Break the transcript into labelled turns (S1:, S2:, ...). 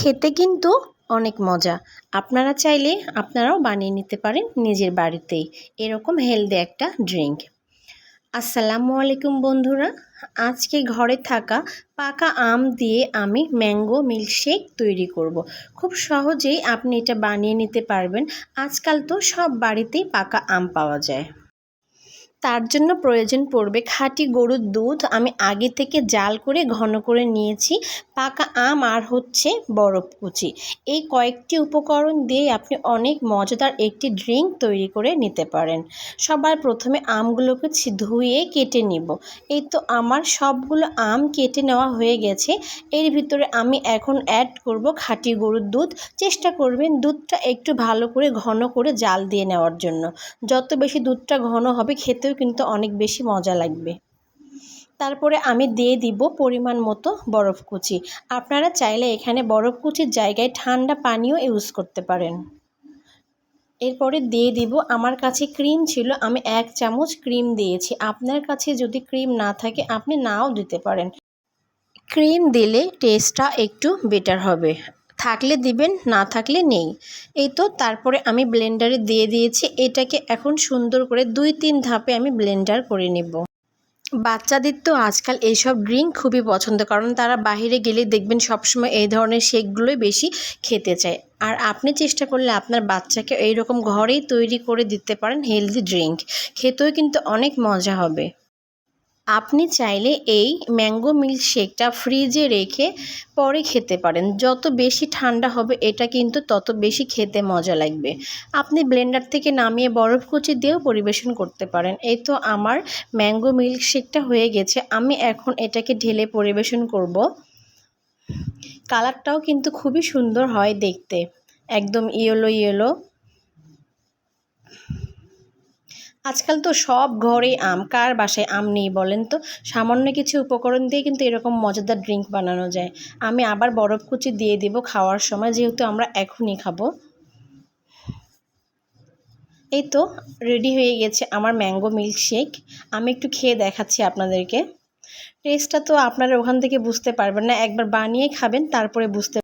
S1: খেতে কিন্তু অনেক মজা। আপনারা চাইলে আপনারাও বানিয়ে নিতে পারেন নিজের বাড়িতেই। এরকম হেলদি একটা ড্রিঙ্ক আসসালামু আলাইকুম বন্ধুরা। আজকে ঘরে থাকা পাকা আম দিয়ে আমি ম্যাঙ্গো মিল্কশেক তৈরি করব। খুব সহজেই আপনি এটা বানিয়ে নিতে পারবেন। আজকাল তো সব বাড়িতেই পাকা আম পাওয়া যায়। তার জন্য প্রয়োজন পড়বে খাঁটি গরুর দুধ। আমি আগে থেকে জাল করে ঘন করে নিয়েছি। পাকা আম আর হচ্ছে বরফ কুচি। এই কয়েকটি উপকরণ দিয়ে আপনি অনেক মজাদার একটি ড্রিঙ্ক তৈরি করে নিতে পারেন। সবার প্রথমে আমগুলোকে ধুয়ে কেটে নিব। এই তো আমার সবগুলো আম কেটে নেওয়া হয়ে গেছে। এর ভিতরে আমি এখন অ্যাড করব খাঁটি গরুর দুধ। চেষ্টা করবেন দুধটা একটু ভালো করে ঘন করে জাল দিয়ে নেওয়ার জন্য। যত বেশি দুধটা ঘন হবে খেতেও কিন্তু অনেক বেশি মজা লাগবে। তারপরে আমি দিয়ে দিব পরিমাণ মতো বরফ কুচি। আপনারা চাইলে এখানে বরফ কুচির জায়গায় ঠান্ডা পানিও ইউজ করতে পারেন। এরপরে দিয়ে দিব, আমার কাছে ক্রিম ছিল, আমি এক চামচ ক্রিম দিয়েছি। আপনার কাছে যদি ক্রিম না থাকে, আপনি নাও দিতে পারেন। ক্রিম দিলে টেস্টটা একটু বেটার হবে। থাকলে দিবেন, না থাকলে নেই। এই তো তারপরে আমি ব্লেন্ডারে দিয়ে দিয়েছি, এটাকে এখন সুন্দর করে দুই তিন ধাপে আমি ব্লেন্ডার করে নেব। বাচ্চাদের তো আজকাল এইসব ড্রিঙ্ক খুবই পছন্দ, কারণ তারা বাহিরে গেলে দেখবেন সবসময় এই ধরনের শেকগুলোই বেশি খেতে চায়। আর আপনি চেষ্টা করলে আপনার বাচ্চাকে এইরকম ঘরেই তৈরি করে দিতে পারেন হেলদি ড্রিঙ্ক। খেতেও কিন্তু অনেক মজা হবে। আপনি চাইলে এই ম্যাঙ্গো মিল্কশেকটা ফ্রিজে রেখে পরে খেতে পারেন। যত বেশি ঠান্ডা হবে, এটা কিন্তু তত বেশি খেতে মজা লাগবে। আপনি ব্লেন্ডার থেকে নামিয়ে বরফ কুচি দিয়েও পরিবেশন করতে পারেন। এই তো আমার ম্যাঙ্গো মিল্কশেকটা হয়ে গেছে। আমি এখন এটাকে ঢেলে পরিবেশন করব। কালারটাও কিন্তু খুবই সুন্দর হয় দেখতে। একদম ইয়েলো ইয়েলো। আজকাল তো সব ঘরেই আম, কার বাসায় আম নেই বলেন তো? সামান্য কিছু উপকরণ দিয়ে কিন্তু এরকম মজাদার ড্রিঙ্ক বানানো যায়। আমি আবার বরফ কুচি দিয়ে দিব খাওয়ার সময়, যেহেতু আমরা এখনই খাব। এই তো রেডি হয়ে গেছে আমার ম্যাঙ্গো মিল্কশেক আমি একটু খেয়ে দেখাচ্ছি আপনাদেরকে। টেস্টটা তো আপনারা ওখান থেকে বুঝতে পারবেন না। একবার বানিয়ে খাবেন, তারপরে বুঝতে